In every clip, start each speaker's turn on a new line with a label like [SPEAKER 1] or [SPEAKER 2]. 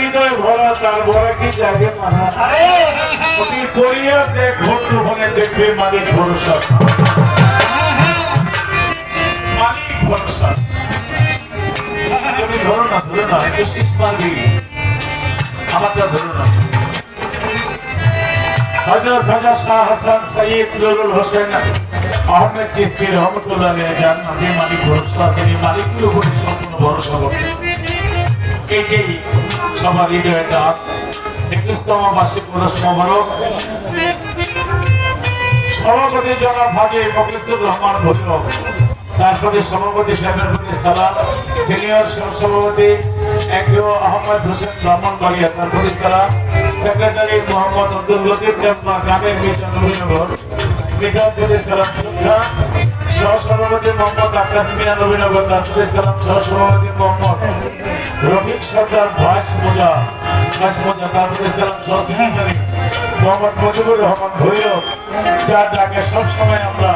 [SPEAKER 1] হৃদয় ভরা তার ভরা কি জাগে মানা? অতি করিয়া দেখ ঘট্ট বনে দেখবে মালিক ভরসা। মালিক ভরসা। তুমি ধরো না ধরো না একটু শীষ মারবি আমারটা ধরো না। হজরত খাজা শাহ হাসান সৈয়দ নুরুল হোসেন আহমেদ চিস্তি রহমতুল্লাহ যার নামে মালিক ভরসা তিনি মালিকের উপরে সম্পূর্ণ ভরসা করেন এইটাই সবার হৃদয়ে ডাক একুশতম বার্ষিক মোবারক সভাপতি জনাব হাজি মকলিসুর রহমান ভৈরব তারপরে সভাপতি সাহেবের প্রতি সালাম। সিনিয়র সহসভাপতি একজন আহমদ হোসেন ব্রাহ্মণবাড়িয়া তার প্রতি সালাম। সেক্রেটারি মোহাম্মদ আব্দুল লতিফ জাম্মা গ্রামের মিশন নবীনগর মিটার প্রতি সালাম, শ্রদ্ধা। সহসভাপতি মোহাম্মদ আকাশ মিয়া নবীনগর তার প্রতি সালাম। সহসভাপতি মোহাম্মদ রফিক সর্দার ভাস মোজা। ভাস মোজা তার প্রতি সালাম সহসভাপতি মোহাম্মদ মজিবুর রহমান ভৈরব যার ডাকে সবসময় আমরা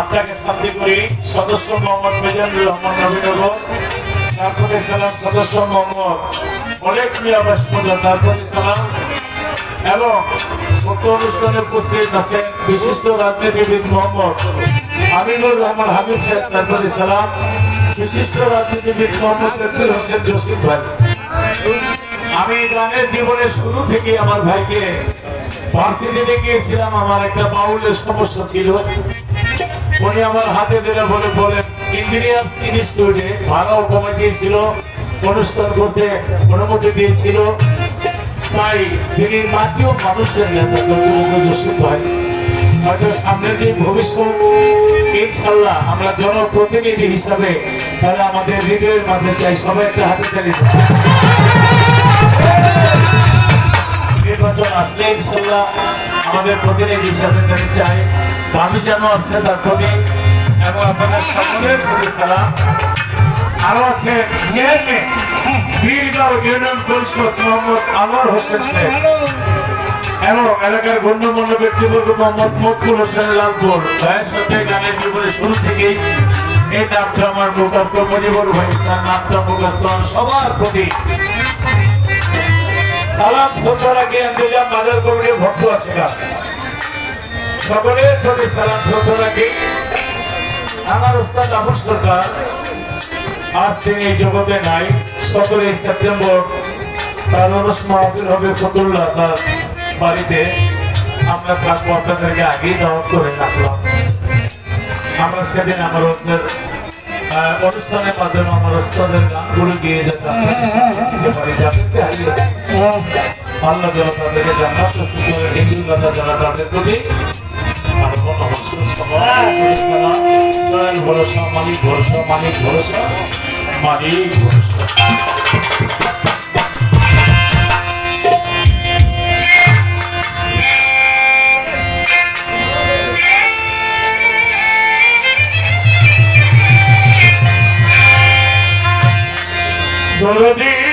[SPEAKER 1] আপনাকে শান্তি করি। সদস্য মোহাম্মদ মেজানুর রহমান নবীনগর তার প্রতি সালাম সদস্য মোহাম্মদ অনেক মিয়াবাস মোজা। তার প্রতি সালাম এবং উক্ত অনুষ্ঠানে উপস্থিত আছেন বিশিষ্ট রাজনীতিবিদ মোহাম্মদ হাবিবুর রহমান হাবিব সাহেব। তার প্রতি সালাম বিশিষ্ট রাজনীতিবিদ মোহাম্মদ ভাই আমি গানের জীবনের শুরু থেকে আমার ভাইকে ভার্সিটিতে গিয়েছিলাম, আমার একটা বাউলের সমস্যা ছিল। উনি আমার হাতে ধরে বলে বলেন ইঞ্জিনিয়ার্স ইনস্টিটিউটে ভাড়াও কমে দিয়েছিল অনুষ্ঠান করতে অনুমতি দিয়েছিল। তাই তিনি জাতীয় মানুষের নেতা জসিম ভাই হয়তো সামনে যে ভবিষ্যৎ ইনশাল্লাহ আমরা জনপ্রতিনিধি হিসাবে তারা আমাদের হৃদয়ের মাঝে চাই, সবাই একটা হাতে দাও। নির্বাচন আসলে ইনশাল্লাহ আমাদের প্রতিনিধি হিসাবে তাকে চাই। দাবি যেন আছে তার প্রতি এবং আপনাদের সকলের প্রতি সালাম। আরও আছে চেয়ারম্যান বীরগড় ইউনিয়ন পরিষদ মোহাম্মদ আনোয়ার হোসেন এবং এলাকার গণ্যমান্য ব্যক্তিবর্গ মোহাম্মদ মকবুল হোসেন লালপুর। ভাইয়ের সাথে গানের জীবনের শুরু থেকেই এই নামটা আমার ভাই, তার নামটা সবার প্রতি। সালাম কমিটির ভক্ত সকলের প্রতি সালাম শ্রদ্ধা আমার উস্তাদ আবু সরকার, আজ তিনি এই জগতে নাই, সতেরোই সেপ্টেম্বর তার অনুষ হবে ফতুল্লাহ, তার বাড়িতে আমরা থাকব আপনাদেরকে আগেই দাওয়াত করে রাখলাম। আমরা সেদিন আমার আহ, অনুষ্ঠানের মাধ্যমে আমার ওস্তাদের গানগুলো গিয়ে যেতাম আল্লাহ যারা তাদেরকে করে হিন্দু দাদা যারা তাদের প্রতি ভরসা মালিক ভরসা মালিক ভরসা মালিক ভরসা। দরদি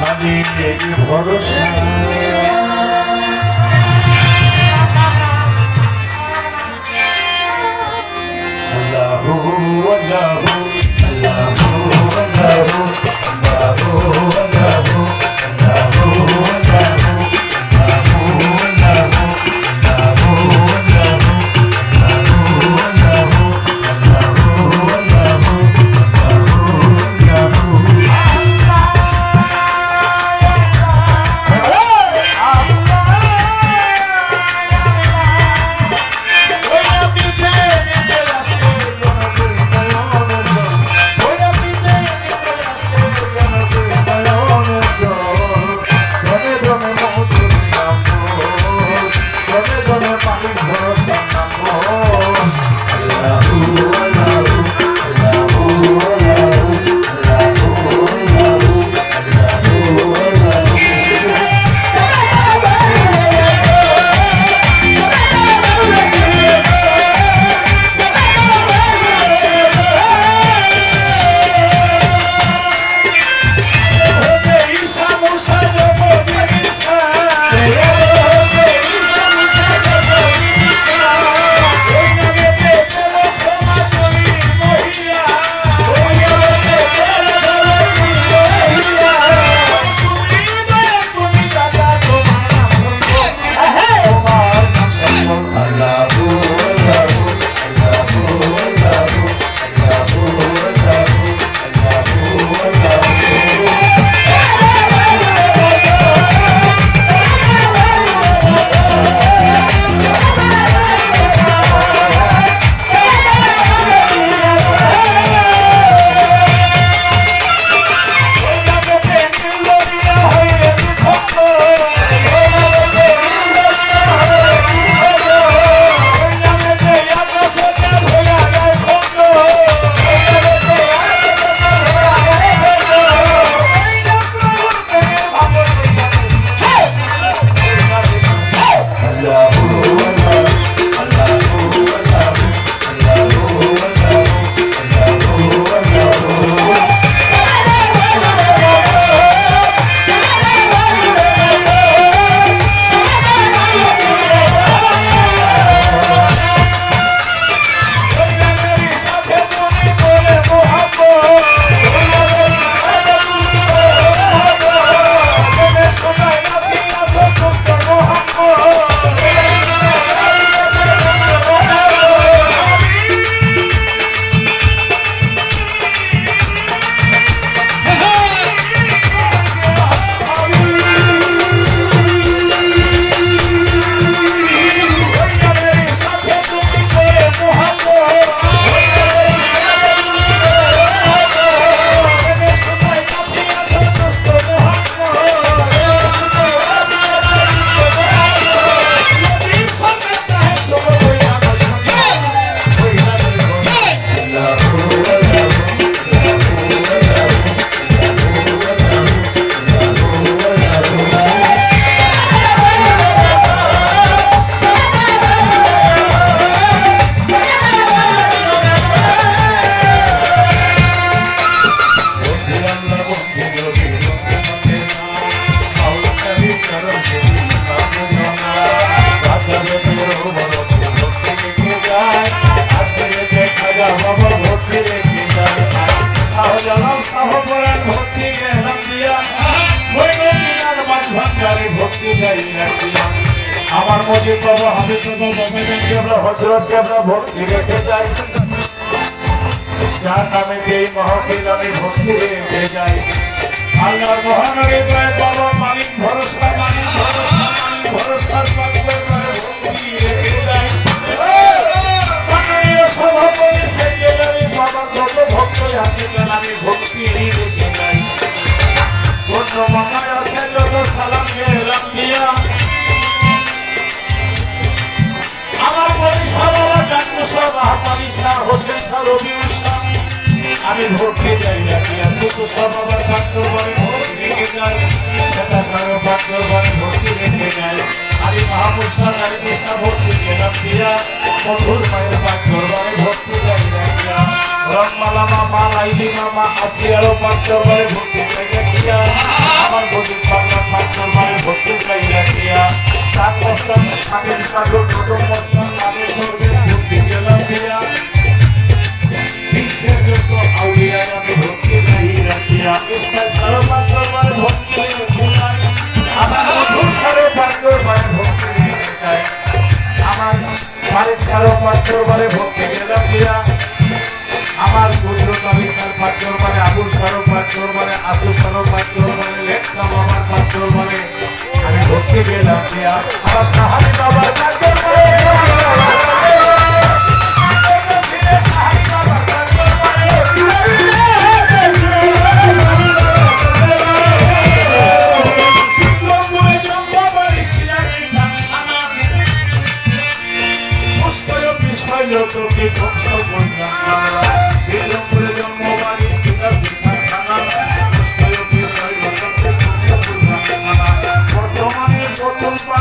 [SPEAKER 1] মালিক ভরসা আল্লাহু আল্লাহু আল্লাহু আল্লাহু ভক্তি মজিদ বাবা হাবিব বাবা বাবা আমরা হজরতকে আমরা ভক্তি রেখে যাই। যার নামে এই মহাবীর আমি ভক্তি রেখে যাই। আল্লাহ মহানবী বাবা মালিক, ভরসা মালিক ভরসা, মালিক, ভরসার আমি ভোটকে যাই না। আমি তো সব আবার ডাক্তার বলে ভোট রেখে যাই নেতা সাহেব ডাক্তার বলে ভর্তি রেখে যাই আমি শাহ নারী শাহ ভর্তি গেলাম দিয়া। মধুর মায়ের ডাক্তার বলে ভর্তি যাই না দিয়া। রংমালা মামা লাইলি মামা আসিয়ারও ডাক্তার বলে ভর্তি যাই না দিয়া। আমার গরিব বাংলা ডাক্তার বলে ভর্তি যাই না দিয়া। চার পাঁচটা স্বামীর সাগর, প্রথম মস্তান আমি বিশ্বের যত আউলিয়া আমি ভক্তি নাই রাখিয়া ইসমাইল সারোবার দরবারে ভক্তি যাই আমার মধুর সারোবার দরবারে ভক্তি আমার মালিক সারোবার দরবারে ভক্তি দিয়া আমার পুত্র কবি সারপাত দরবারে আবুল সারোবার দরবারে আবুল সারোবার দরবারে লেখা বাবার পাত দরবারে আমি ভক্তি গেলাম আমার সাহাবি বাবার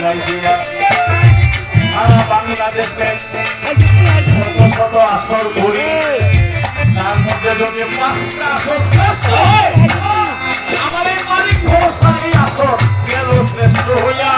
[SPEAKER 1] যাই দিয়া সারা বাংলাদেশে শত শত আসর ঘুরি তার মধ্যে যদি পাঁচটা আসর আমার এই মালিক ঘোষ আসর, গেল শ্রেষ্ঠ হইয়া।